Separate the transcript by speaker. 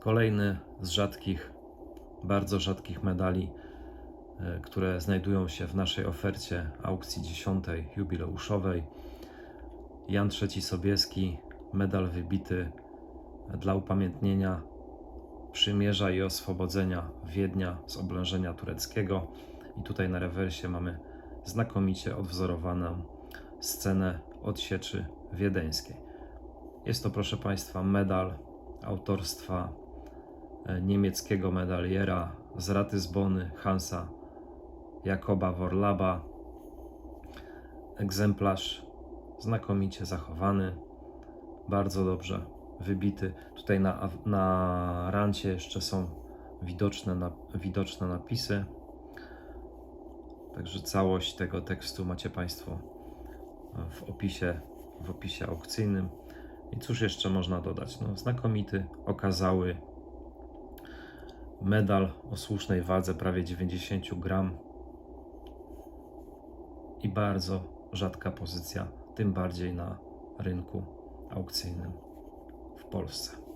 Speaker 1: Kolejny z rzadkich, bardzo rzadkich medali, e, które znajdują się w naszej ofercie aukcji 10 jubileuszowej. Jan III Sobieski, medal wybity dla upamiętnienia przymierza i oswobodzenia Wiednia z oblężenia tureckiego. I tutaj na rewersie mamy znakomicie odwzorowaną scenę odsieczy wiedeńskiej. Jest to, proszę Państwa, medal autorstwa niemieckiego medaliera z Ratyzbony Hansa Jakoba Worlaba. Egzemplarz znakomicie zachowany, bardzo dobrze wybity. Tutaj na, na rancie jeszcze są widoczne, na, widoczne napisy. Także całość tego tekstu macie Państwo w opisie, w opisie aukcyjnym. I cóż jeszcze można dodać? No, znakomity, okazały medal o słusznej wadze, prawie 90 gram. I bardzo rzadka pozycja, tym bardziej na rynku aukcyjnym w Polsce.